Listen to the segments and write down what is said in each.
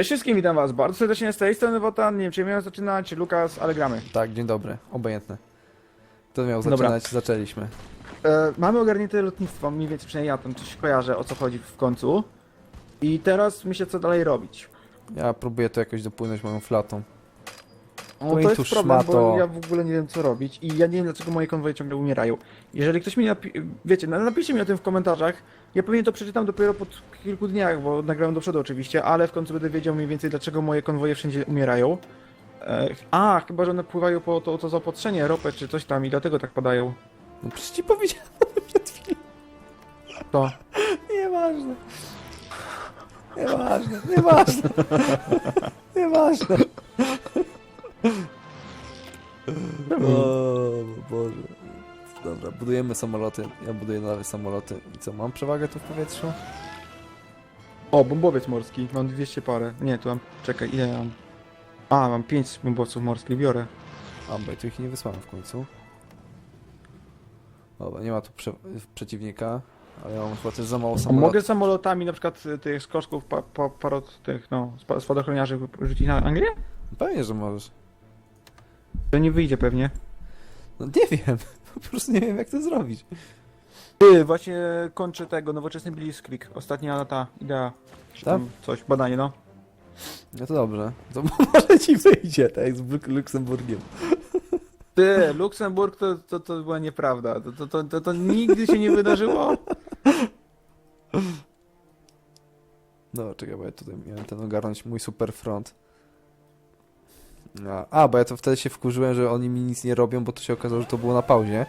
Cześć wszystkim, witam was bardzo serdecznie z tej strony Wotan. Nie wiem, czy miałem zaczynać, czy Lukas, ale gramy. Tak, dzień dobry, obojętne. Kto miał Dobra. zaczynać? Zaczęliśmy. E, mamy ogarnięte lotnictwo, mniej więcej przynajmniej ja tam coś kojarzę, o co chodzi w końcu. I teraz myślę, co dalej robić. Ja próbuję to jakoś dopłynąć moją flatą. No, to jest problem, bo ja w ogóle nie wiem, co robić i ja nie wiem, dlaczego moje konwoje ciągle umierają. Jeżeli ktoś mi napi- wiecie, na- napiszcie mi o tym w komentarzach. Ja pewnie to przeczytam dopiero po kilku dniach, bo nagrałem do przodu oczywiście, ale w końcu będę wiedział mniej więcej, dlaczego moje konwoje wszędzie umierają. E, a, chyba, że one pływają po to, to zaopatrzenie, ropę czy coś tam i dlatego tak padają. No przecież ci powiedziałem przed chwilą. To. Nieważne. Nieważne, nieważne. Nieważne. O Boże. Dobra, budujemy samoloty. Ja buduję dalej samoloty. I co, mam przewagę tu w powietrzu? O, bombowiec morski. Mam 200 parę. Nie, tu mam. Czekaj, ile mam? A, mam 5 bombowców morskich, biorę. A, bo ja tu ich nie wysłałem w końcu. Dobra, nie ma tu prze przeciwnika, ale ja mam chyba też za mało A samolotów. mogę samolotami na przykład y, tych skoczków, pa, pa, parot tych, no, spa- spadochroniarzy rzucić na Anglię? Pewnie, że możesz. To nie wyjdzie pewnie. No nie wiem, po prostu nie wiem jak to zrobić. Ty, właśnie kończę tego, nowoczesny Blitzkrieg. Ostatnia ta idea. Czy Tak? tam coś, badanie, no. No to dobrze. To może ci wyjdzie, tak jak z Luk- Luksemburgiem. Ty, Luksemburg to, to, to była nieprawda. To, to, to, to, to nigdy się nie wydarzyło. No, czekaj, bo ja tutaj miałem ten ogarnąć mój super front. A, bo ja to wtedy się wkurzyłem, że oni mi nic nie robią, bo to się okazało, że to było na pauzie.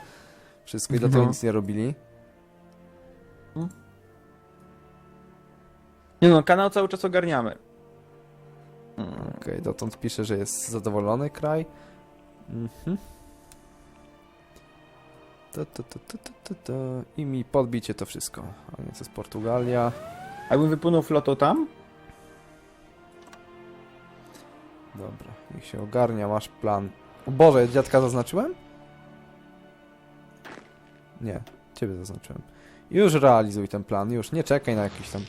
Wszystko i dlatego No. nic nie robili. Nie no, kanał cały czas ogarniamy. Okej, dotąd pisze, że jest zadowolony kraj. Mhm. To, to, to, to, to. I mi podbicie to wszystko. A nie, to jest Portugalia. A jakbym wypłynął flotą tam? Dobra, niech się ogarnia, masz plan. O Boże, dziadka zaznaczyłem? Nie, ciebie zaznaczyłem. Już realizuj ten plan, już, nie czekaj na jakiś tam...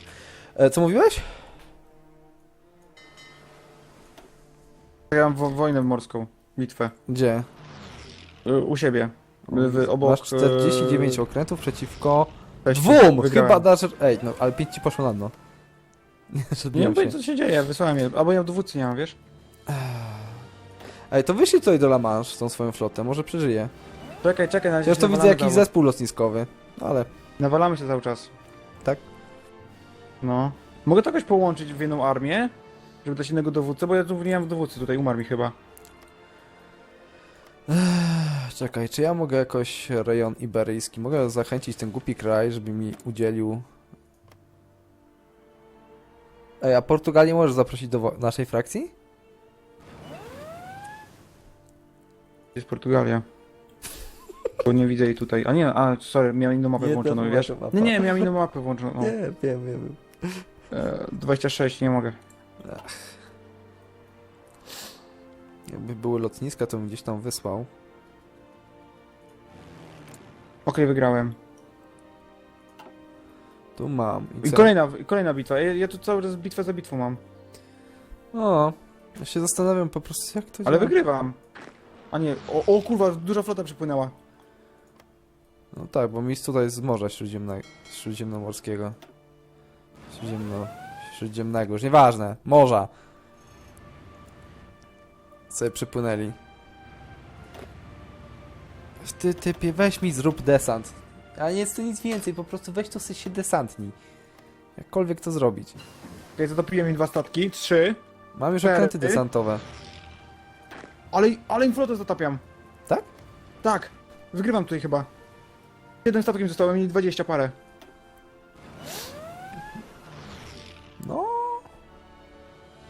E, co mówiłeś? Ja mam wo wojnę morską, bitwę. Gdzie? Y, U siebie. W, obok, Masz 49 y, okrętów przeciwko dwóm! Wygrałem. Chyba dasz... Ej, no, ale pięć ci poszło na dno. Nie, zrobiłem wiem, się. co się dzieje, wysłałem je. Albo ja dowódcy nie mam, wiesz? Ej, to wyszli tutaj do La Manche z tą swoją flotę, może przeżyje. Czekaj, czekaj, na razie Chociaż to się widzę nawalamy jakiś cały- zespół lotniskowy. No, Ale... Nawalamy się cały czas. Tak? No. Mogę to jakoś połączyć w jedną armię, żeby dać innego dowódcę, bo ja tu nie mam dowódcy, tutaj umarł mi chyba. Czekaj, czy ja mogę jakoś rejon iberyjski, mogę zachęcić ten głupi kraj, żeby mi udzielił... Ej, a Portugalię możesz zaprosić do wo- naszej frakcji? Jest Portugalia? Bo nie widzę jej tutaj. A nie, a sorry, miałem inną mapę włączoną, wiesz? mapa. Nie, nie, miałem inną mapę włączoną. Nie, wiem, wiem. E, 26, nie mogę. Jakby były lotniska, to bym gdzieś tam wysłał. Okej, wygrałem. Tu mam. I co? kolejna, kolejna bitwa. Ja, ja tu cały czas bitwę za bitwą mam. O, ja się zastanawiam po prostu jak to Ale działa. wygrywam. A nie, o, o kurwa, duża flota przypłynęła. No tak, bo mi tutaj z Morza Śródziemnego, Śródziemnomorskiego. Śródziemno... Śródziemnego, już nieważne. Morza. Sobie przypłynęli. Ty, typie, weź mi zrób desant. A nie jest to nic więcej, po prostu weź tu sobie się desantnij. Jakkolwiek to zrobić. Okej, zatopiłem im dwa statki, trzy. Mam już Cztery. okręty desantowe. Ale, ale im flotę zatapiam. Tak? Tak. Wygrywam tutaj chyba. Jeden statkiem zostało, mieli 20 parę. No...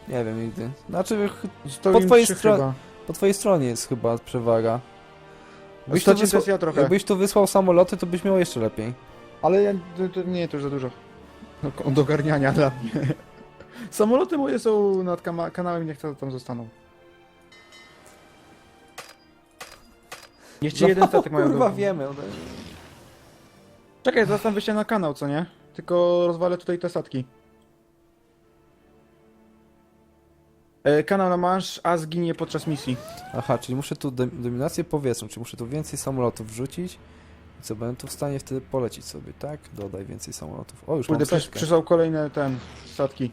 Nie wiem nigdy. Znaczy, ch- Zostało im twojej trzy stro- chyba. po twojej stronie jest chyba przewaga. Byś tu, Ostatnio wysłał, też ja trochę. jakbyś tu wysłał samoloty, to byś miał jeszcze lepiej. Ale ja, to, to, nie, to już za dużo. No, do ogarniania dla mnie. Samoloty moje są nad kama- kanałem, niech to tam zostaną. Jeszcze jeden statek mają. No, Kurwa, wiemy. one- Czekaj, tam wyjście na kanał, co nie? Tylko rozwalę tutaj te statki. E, kanał na Manche, a zginie podczas misji. Aha, czyli muszę tu dom- dominację powietrzną, czyli muszę tu więcej samolotów wrzucić. I co, będę tu w stanie wtedy polecić sobie, tak? Dodaj więcej samolotów. O, już Kurde, mam setkę. przysłał kolejne ten, statki.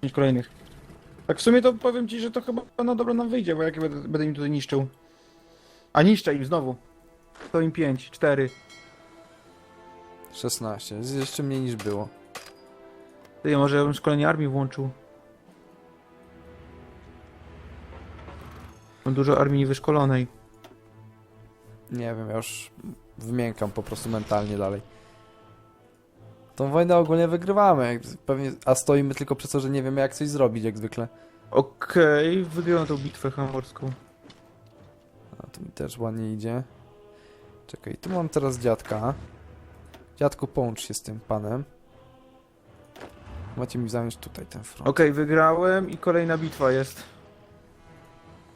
Pięć kolejnych. Tak w sumie to powiem ci, że to chyba na dobro nam wyjdzie, bo jak będę, będę im tutaj niszczył. A niszczę im znowu. To im 5, 4. 16, jest jeszcze mniej niż było. Ty, może ja bym szkolenie armii włączył. Mam dużo armii niewyszkolonej. Nie wiem, ja już wymiękam po prostu mentalnie dalej. Tą wojnę ogólnie wygrywamy, pewnie, a stoimy tylko przez to, że nie wiemy jak coś zrobić, jak zwykle. Okej, wygrałem tą bitwę hamorską. Tu mi też ładnie idzie. Czekaj, tu mam teraz dziadka. Dziadku, połącz się z tym panem. Macie mi zająć tutaj ten front. Okej, wygrałem i kolejna bitwa jest.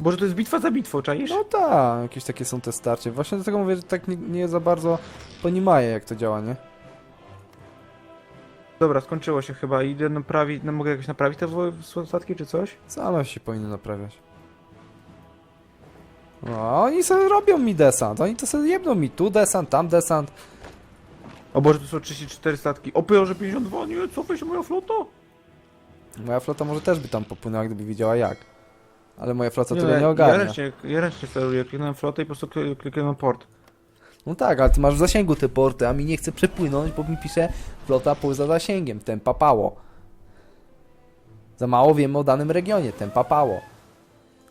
Boże, to jest bitwa za bitwą, czaisz? No tak, jakieś takie są te starcie. Właśnie dlatego mówię, że tak nie, nie za bardzo ponimaję jak to działa, nie? Dobra, skończyło się chyba. Idę naprawić, no mogę jakoś naprawić te wo- statki czy coś? Same się powinny naprawiać. No, oni sobie robią mi desant. Oni to sobie jebną mi tu desant, tam desant. O Boże, tu są 34 statki. O że 52, nie, cofaj się moja flota. Moja flota może też by tam popłynęła, gdyby wiedziała jak. Ale moja flota Nie, tego ja- nie ogarnia. Ja ręcznie, ja ręcznie steruję, kliknąłem flotę i po prostu kl- kliknąłem port. No tak, ale ty masz w zasięgu te porty, a mi nie chce przepłynąć, bo mi pisze flota poza zasięgiem, ten papało. Za mało wiemy o danym regionie, ten papało.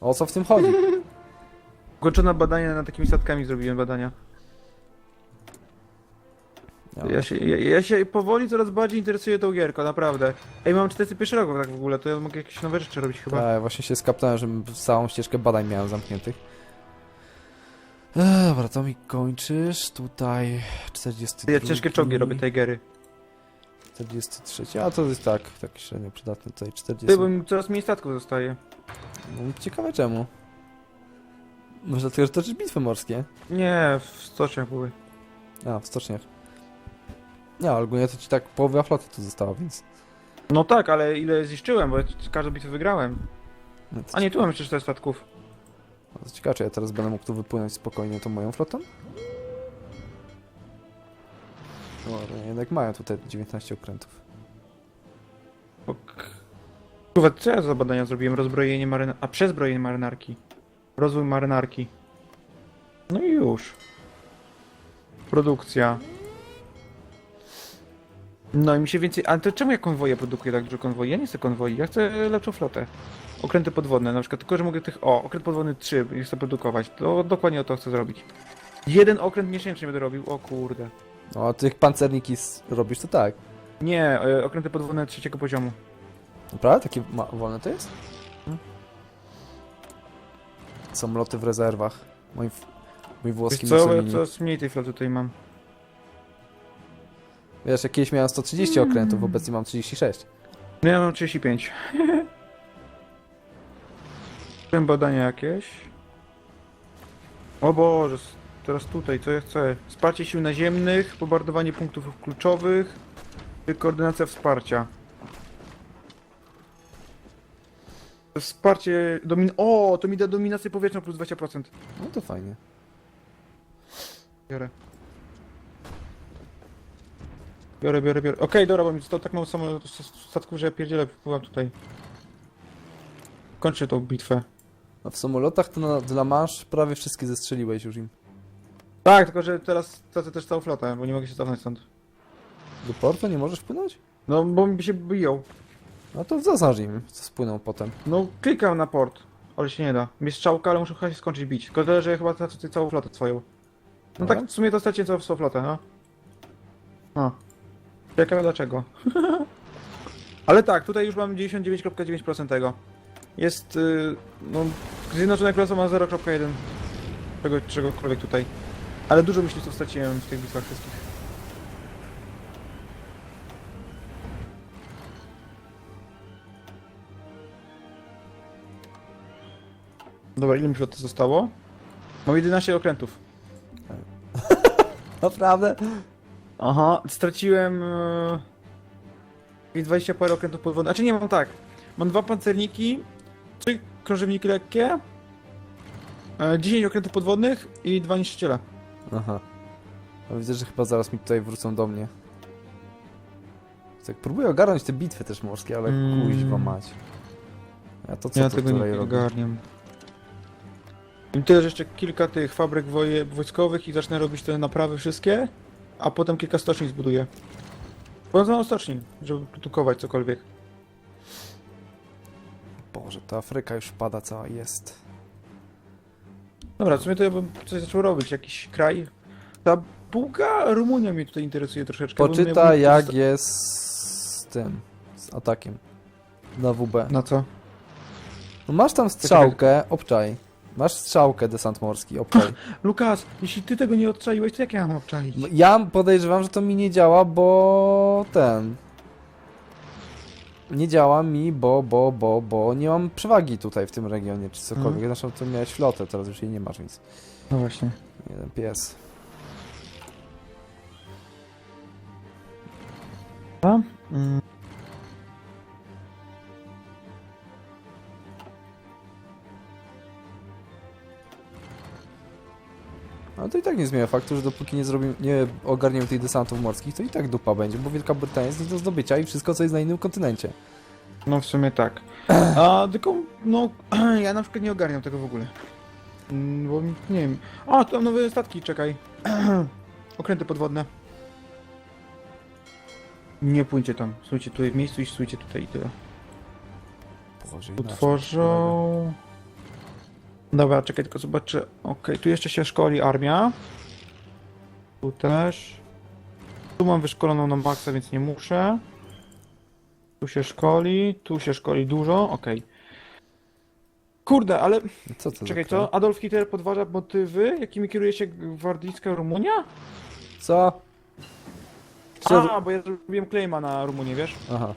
O co w tym chodzi? Kończone badania nad takimi statkami zrobiłem badania. Ja, Ja się, ja, ja się powoli coraz bardziej interesuję tą gierką, naprawdę. Ej, mam 41 rok tak w ogóle, to ja mogę jakieś nowe rzeczy robić chyba. tak, właśnie się skapnąłem, że całą ścieżkę badań miałem zamkniętych. E, dobra, to mi kończysz. Tutaj 42. Ja ciężkie czołgi robię, Tigery. 43, a to jest tak, tak średnio przydatne tutaj. 40. Ty, bo mi coraz mniej statków zostaje. No, ciekawe czemu. Może dlatego, że toczysz bitwy morskie? Nie, w stoczniach były. A, w stoczniach. Nie, ale ogólnie to ci tak połowa floty tu została, więc... No tak, ale ile zniszczyłem, bo ja każdą bitwę wygrałem. No to, A nie, tu mam jeszcze 4 statków. no to ciekawe, czy ja teraz będę mógł tu wypłynąć spokojnie tą moją flotą? No, jednak mają tutaj 19 okrętów. Ok. Kurwa, co ja za badania zrobiłem? Rozbrojenie marynarki. A przezbrojenie marynarki. Rozwój marynarki. No i już. Produkcja. No i mi się więcej. Ale to czemu ja konwoje produkuję tak dużo konwoi? Ja nie chcę konwoi, ja chcę lepszą flotę. Okręty podwodne, na przykład tylko, że mogę tych. O, okręt podwodny 3 i chcę produkować. To dokładnie o to chcę zrobić. Jeden okręt miesięcznie będę robił, o kurde. No, a tych pancerniki s- robisz to tak. Nie, e, okręty podwodne trzeciego poziomu. Naprawdę? Takie ma- wolne to jest? Samoloty w rezerwach. Mój, mój włoski Wiesz co, ja coraz mniej tej floty tutaj mam. Wiesz, jak kiedyś miałem 130 okrętów, obecnie mam 36. No ja mam 35. Są badania jakieś. O Boże, teraz tutaj, co ja chcę? Wsparcie sił naziemnych, bombardowanie punktów kluczowych, koordynacja wsparcia. Wsparcie, domin... O, to mi da dominację powietrzną plus 20%. No to fajnie. Biorę. Biorę, biorę, biorę. Okej, dobra, bo mi to tak mało samo statków, że ja pierdzielę, wpływam tutaj. Kończę tą bitwę. A w samolotach to na, dla Manche prawie wszystkie zestrzeliłeś już im. Tak, tylko że teraz tracę też całą flotę, bo nie mogę się cofnąć stąd. Do portu nie możesz płynąć? No, bo mi się biją. No to zaznacz im, co spłyną potem. No, klikam na port, ale się nie da. Mnie strzałka, ale muszę chyba się skończyć bić. Tylko tyle, że ja chyba tracę tutaj całą flotę swoją. No Dobra. tak, w sumie to straciłem całą swoją flotę, no. No. Ciekawe dlaczego. ale tak, tutaj już mam 99,9% tego. Jest, y, no, Zjednoczone Królestwo ma 0,1 czego, czegokolwiek tutaj. Ale dużo myśliwców straciłem w tych bitwach wszystkich. Dobra, ile mi floty zostało? Mam 11 okrętów. Naprawdę? Aha, straciłem... Yy, 20 parę okrętów podwodnych. Znaczy nie, mam tak. Mam dwa pancerniki Trzy krążowniki lekkie, e, 10 okrętów podwodnych i dwa niszczyciele. Aha. No widzę, że chyba zaraz mi tutaj wrócą do mnie. Tak próbuję ogarnąć te bitwy też morskie, ale Mm. kuźwa mać. A to co ja to tego nie robi? ogarniam. I tyle, że jeszcze kilka tych fabryk woje, wojskowych i zacznę robić te naprawy wszystkie, a potem kilka stoczni zbuduję. Potem mam stoczni, żeby produkować cokolwiek. Boże, ta Afryka już pada cała jest. Dobra, w sumie to ja bym coś zaczął robić, jakiś kraj. Ta Bułga, Rumunia mnie tutaj interesuje troszeczkę. bo miałbym- jak jest z tym, z atakiem na WB. Na co? No masz tam strzałkę, obczaj. Masz strzałkę desant morski, obczaj. Lukas, jeśli ty tego nie odczaiłeś, to jak ja mam obczaić? No, Ja podejrzewam, że to mi nie działa, bo ten. Nie działa mi, bo, bo, bo, bo nie mam przewagi tutaj w tym regionie, czy cokolwiek. Mhm. Zresztą to miałeś flotę, teraz już jej nie masz, więc No właśnie. jeden pies. A? Mm. Ale to i tak nie zmienia faktu, że dopóki nie zrobimy, nie ogarniemy tych desantów morskich, to i tak dupa będzie, bo Wielka Brytania jest nie do zdobycia i wszystko, co jest na innym kontynencie. No w sumie tak. A tylko, no, ja na przykład nie ogarniam tego w ogóle. Mm, Bo nie wiem. A, tam nowe statki, czekaj. Okręty podwodne. Nie płyńcie tam. Stójcie tutaj w miejscu i stójcie tutaj i tyle. Boże, inaczej. Utworzą... Dobra, czekaj, tylko zobaczę. Okej, tu jeszcze się szkoli armia. Tu też. Tu mam wyszkoloną na maksa, więc nie muszę. Tu się szkoli, tu się szkoli dużo, okej. Kurde, ale Co to czekaj, za kraj? co? Adolf Hitler podważa motywy, jakimi kieruje się gwardyjska Rumunia? Co? Co? A, bo ja zrobiłem claima na Rumunię, wiesz? Aha.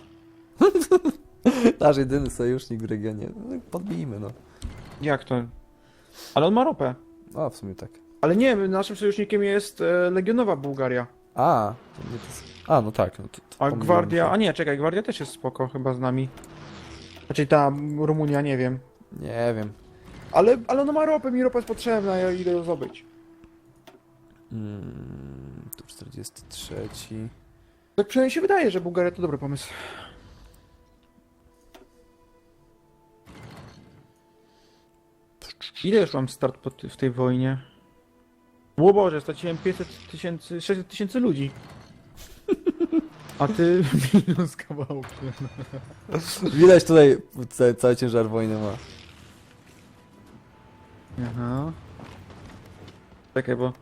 Nasz jedyny sojusznik w regionie. No, podbijmy, no. Jak to? Ale on ma ropę. A, w sumie tak. Ale nie, naszym sojusznikiem jest e, Legionowa Bułgaria. A, to nie to... A, no tak. No to, to A pomyliłem Gwardia, się. a nie, czekaj, Gwardia też jest spoko chyba z nami. Znaczy ta Rumunia, nie wiem. Nie wiem. Ale, ale ona ma ropę, mi ropa jest potrzebna, ja idę ją zdobyć. Mm, tu 43. Tak przynajmniej się wydaje, że Bułgaria to dobry pomysł. Ile już mam start w tej wojnie? O Boże, straciłem 500 tysięcy, 600 tysięcy ludzi. A ty minus kawałkiem. Widać tutaj cały, cały ciężar wojny ma. Aha. Czekaj, bo...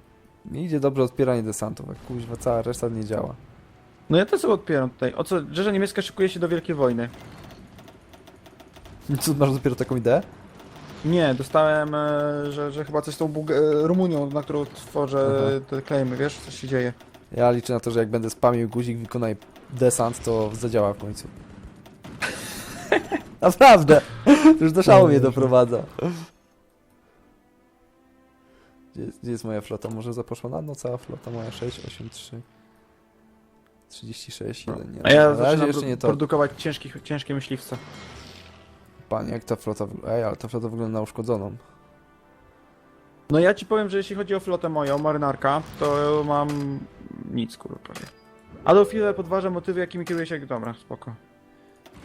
Mi idzie dobrze odpieranie desantów, a kuźwa cała reszta nie działa. No ja też sobie odpieram tutaj. O co? Rzesza Niemiecka szykuje się do Wielkiej Wojny. Co, masz dopiero taką ideę? Nie, dostałem, e, że, że chyba coś z tą Bułg- e, Rumunią, na którą tworzę Aha. te claimy, wiesz, co się dzieje. Ja liczę na to, że jak będę spamił guzik wykonaj desant, to zadziała w końcu. Naprawdę! To już do szału mnie doprowadza. Gdzie jest, gdzie jest moja flota? Może zaposzła na dno cała flota moja? 6, 8, 3... 36, 1, nie. A ja na razie zaczynam jeszcze nie to. produkować ciężkich, ciężkie myśliwce. Panie, jak ta flota... Ej, ale ta flota wygląda na uszkodzoną. No ja ci powiem, że jeśli chodzi o flotę moją, marynarka, to mam nic, kurwa, prawie. Adolf Hitler podważa motywy, jakimi kieruje się... Dobra, spoko.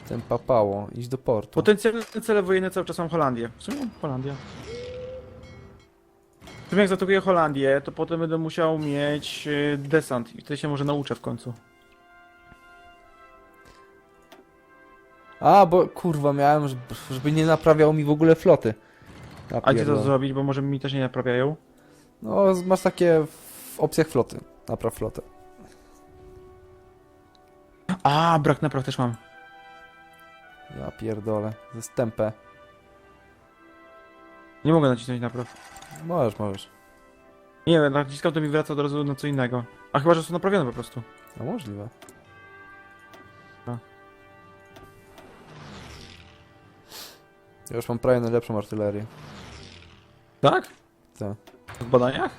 Ten papało, iść do portu. Potencjalne cele wojenne cały czas mam Holandię. W sumie Holandia. W sumie jak zaatakuję Holandię, to potem będę musiał mieć e, desant i wtedy się może nauczę w końcu. A, bo kurwa, miałem, żeby, nie naprawiał mi w ogóle floty. A gdzie to zrobić, bo może mi też nie naprawiają? No, masz takie w opcjach floty. Napraw flotę. A, brak napraw też mam. Ja pierdolę. Zastępę. Nie mogę nacisnąć napraw. Możesz, możesz. Nie wiem, naciskam to mi wraca od razu na co innego. A chyba, że są naprawione po prostu. No możliwe. Ja już mam prawie najlepszą artylerię. Tak? Tak. W badaniach?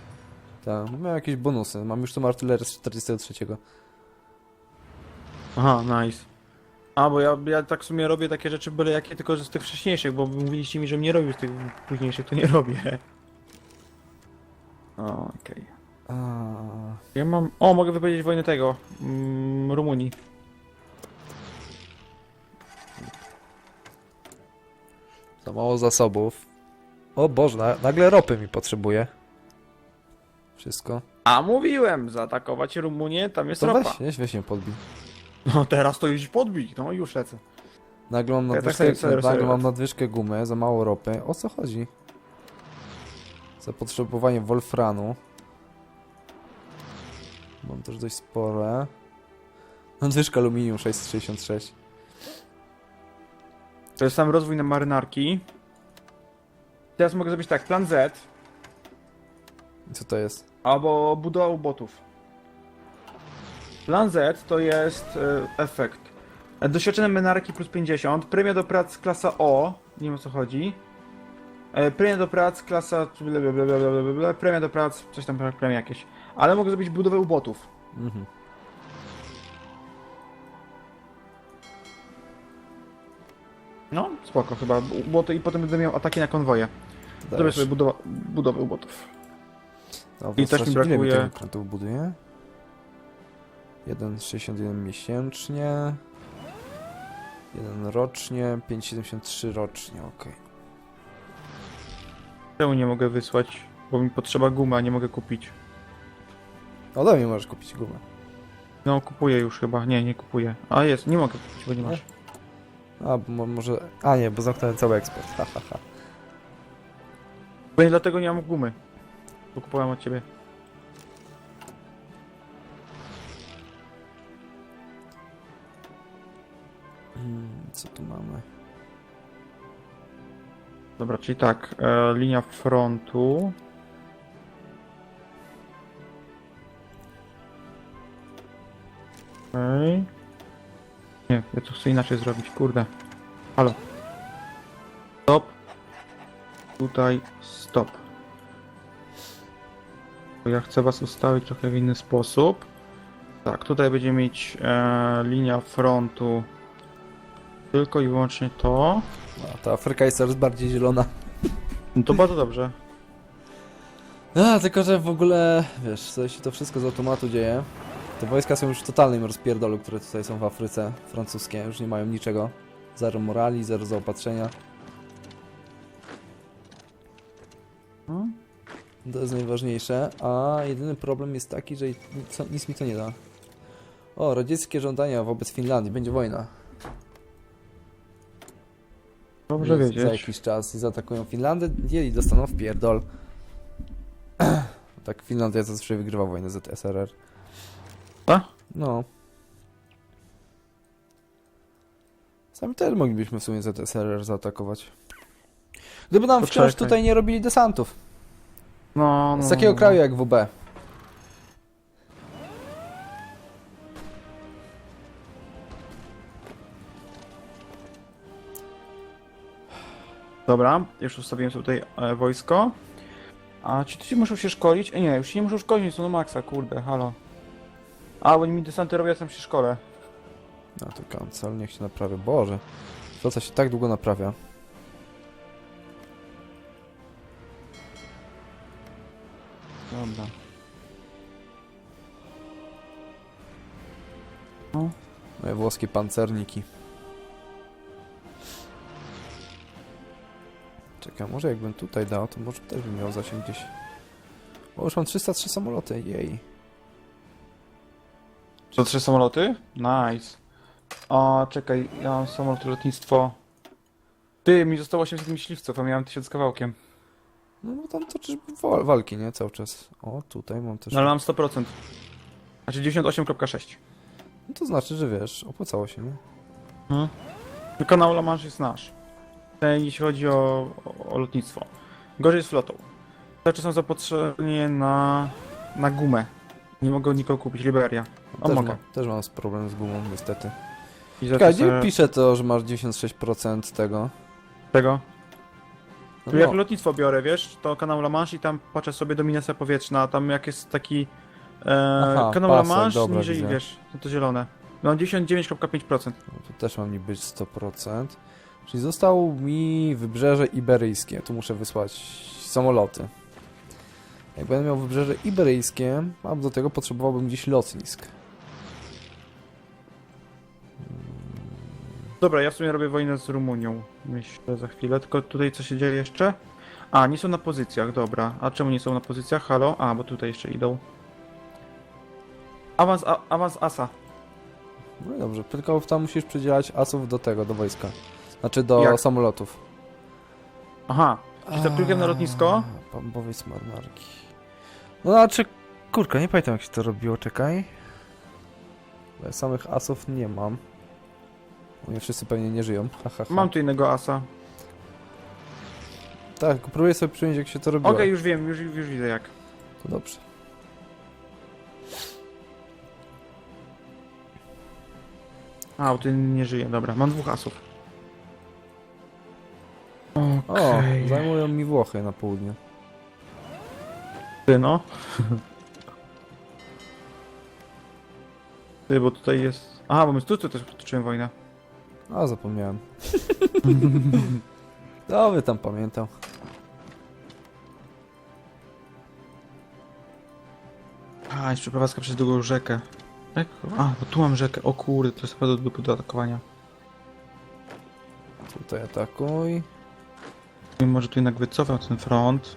Tak, miałem jakieś bonusy. Mam już tą artylerię z 43. Aha, nice. A, bo ja, ja tak w sumie robię takie rzeczy byle jakie, tylko z tych wcześniejszych, bo mówiliście mi, że nie robił z tych późniejszych, to nie robię. Okej. A, Ja mam... O, mogę wypowiedzieć wojnę tego, mm, Rumunii. Mało zasobów. O Boże, na, nagle ropy mi potrzebuje. Wszystko. A mówiłem, zaatakować Rumunię, tam jest To ropa. weź, weź, weź mnie podbij. No teraz to już podbij, no już lecę. Nagle mam Ja tak nadwyżkę, nagle mam nadwyżkę gumy, za mało ropy. O co chodzi? Zapotrzebowanie wolfranu. Mam też dość spore. Nadwyżka aluminium 666. To jest sam rozwój na marynarki. Teraz mogę zrobić tak, plan Z, Co to jest? albo budowa ubotów. Plan Z to jest e, efekt. E, Doświadczone marynarki plus 50, premia do prac klasa O, nie wiem o co chodzi. E, premia do prac klasa... Bla, bla, bla, bla, bla, bla, bla, premia do prac, coś tam, premia jakieś. Ale mogę zrobić budowę ubotów. Mhm. No, spoko chyba, uboty i potem będę miał ataki na konwoje. Zrobię sobie budowa, budowę ubotów. Dobra, I też mi ile brakuje- okrętów buduje? 1,61 miesięcznie. Jeden rocznie, 5,73 rocznie, okej. Czemu nie mogę wysłać? Bo mi potrzeba gumy, a nie mogę kupić. Ode mnie możesz kupić gumę. No, kupuję już chyba. Nie, nie kupuję. A jest, nie mogę kupić, bo nie masz. A, bo mo- może... A nie, bo zamknąłem cały eksport. Ha, ha, ha. Dlatego nie mam gumy. Bo kupowałem od ciebie. Mm, Co tu mamy? Dobra, czyli tak, e, linia frontu. Okej. Nie, ja to chcę inaczej zrobić, kurde. Halo. Stop. Tutaj stop. Bo Ja chcę was ustawić trochę w inny sposób. Tak, tutaj będzie mieć e, linia frontu tylko i wyłącznie to. A, ta Afryka jest coraz bardziej zielona. No to bardzo dobrze. A, tylko że w ogóle, wiesz, co się to wszystko z automatu dzieje. Te wojska są już w totalnym rozpierdolu, które tutaj są w Afryce francuskie. Już nie mają niczego. Zero morali, zero zaopatrzenia. No. To jest najważniejsze, a jedyny problem jest taki, że nic, nic mi to nie da. O, radzieckie żądania wobec Finlandii, będzie wojna. Dobrze Za- Za wiedzieć. jakiś czas i zaatakują Finlandię i dostaną w pierdol. tak, Finlandia zazwyczaj wygrywa wojnę z SRR. A? No. Sami też moglibyśmy w sumie ZSRR zaatakować. Gdyby nam wciąż Poczekaj. tutaj nie robili desantów. No, no, Z takiego no. kraju jak WB. Dobra, już ustawiłem sobie tutaj e, wojsko. A ci ci muszą się szkolić? E, nie, już się nie muszą szkolić, są na maksa, kurde, halo. A, bo oni mi desanty robią, ja sam się szkole. No to kancel, niech się naprawia. Boże. To co się tak długo naprawia. Dobra. Moje włoskie pancerniki. Czekaj, może jakbym tutaj dał, to może też bym miał zasięg gdzieś. O, już mam 303 samoloty, jej. To trzy samoloty? Nice. A, czekaj, ja mam samolot lotnictwo. Ty, mi zostało 800 myśliwców, a miałem 1000 z kawałkiem. No bo tam toczysz wa- walki, nie? Cały czas. O, tutaj mam też... No ale mam 100%. Znaczy 98.6. No to znaczy, że wiesz, opłacało się, nie? Hmm. Kanał La Manche jest nasz. Ten, jeśli chodzi o, o, o lotnictwo. Gorzej z flotą. Czas są zapotrzebowanie na, na gumę. Nie mogę nikogo kupić, Liberia. O, Też, mogę. ma, też mam problem z gumą, niestety. I za Czekaj, to gdzie se- pisze to, że masz 96% tego? tego. No, Tu jak no, lotnictwo biorę, wiesz, to kanał La Manche i tam patrzę sobie dominacja powietrzna, tam jak jest taki e, Aha, kanał La pasek, Manche, dobra, niżej, widzę. wiesz, no to zielone. No 99,5%. No, tu też mam niby 100%. Czyli zostało mi wybrzeże iberyjskie. Tu muszę wysłać samoloty. Jak będę miał wybrzeże iberyjskie, a do tego potrzebowałbym gdzieś lotnisk. Dobra, ja w sumie robię wojnę z Rumunią. Myślę za chwilę, tylko tutaj co się dzieje jeszcze? A, nie są na pozycjach, dobra. A czemu nie są na pozycjach? Halo? A, bo tutaj jeszcze idą. Awans, a, awans asa. No i dobrze, tylko tam musisz przydzielać asów do tego, do wojska. Znaczy do Jak? samolotów. Aha, I za klikam na lotnisko? Bombowiec marmarki. No znaczy, kurka, nie pamiętam jak się to robiło, czekaj. Ja samych asów nie mam. Oni wszyscy pewnie nie żyją. Ha, ha, ha. mam tu innego asa. Tak, próbuję sobie przyjąć jak się to Okej, robiło. już wiem, już, już widzę jak. To dobrze. A, ty nie żyje, dobra. Mam dwóch asów. O, Okej. zajmują mi Włochy na południe. Ty no. Ty, bo tutaj jest... Aha, bo my tu też potoczyłem wojnę. A, zapomniałem. Dobry tam pamiętam. A, jest przeprowadzka przez długą rzekę. Jak? A, bo tu mam rzekę. O kurde, to jest chyba do dupy do atakowania. Tutaj atakuj. I Może tu jednak wycofam ten front.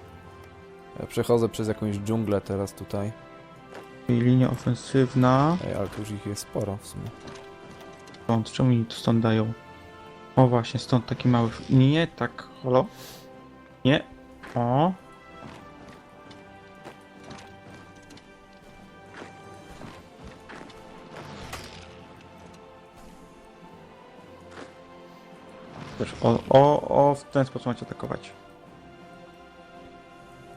Ja przechodzę przez jakąś dżunglę teraz tutaj. I linia ofensywna. Ej, ale tu już ich jest sporo w sumie. Stąd, czemu mi to stąd dają? O właśnie, stąd taki mały... Nie, nie, tak, halo? Nie. O. Też, o, o, o, w ten sposób macie atakować.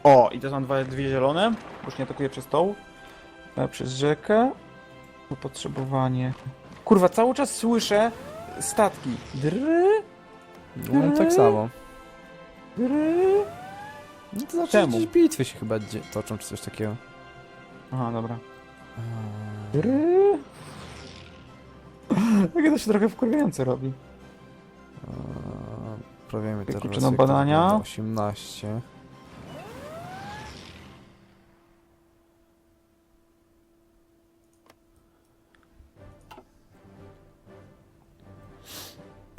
O, i to są dwa, dwie zielone. Już nie atakuję przez tą. E, Przez rzekę. Potrzebowanie. Kurwa, cały czas słyszę statki. Dry, No mam tak samo. dry. No to znaczy, Czemu? gdzieś bitwy się chyba dzie- toczą, czy coś takiego. Aha, dobra. Eee, Dry. Jakie to się trochę wkurwiające robi. eee, Prawiemy Kurczę, teraz. to badania. wygląda, 18.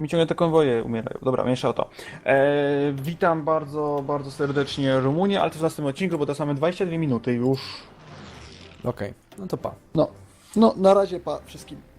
Mi ciągle te konwoje umierają. Dobra, mniejsza o to. E, witam bardzo, bardzo serdecznie Rumunię, ale to w następnym odcinku, bo to same 22 minuty już. Okej, no to pa. No, no na razie pa wszystkim.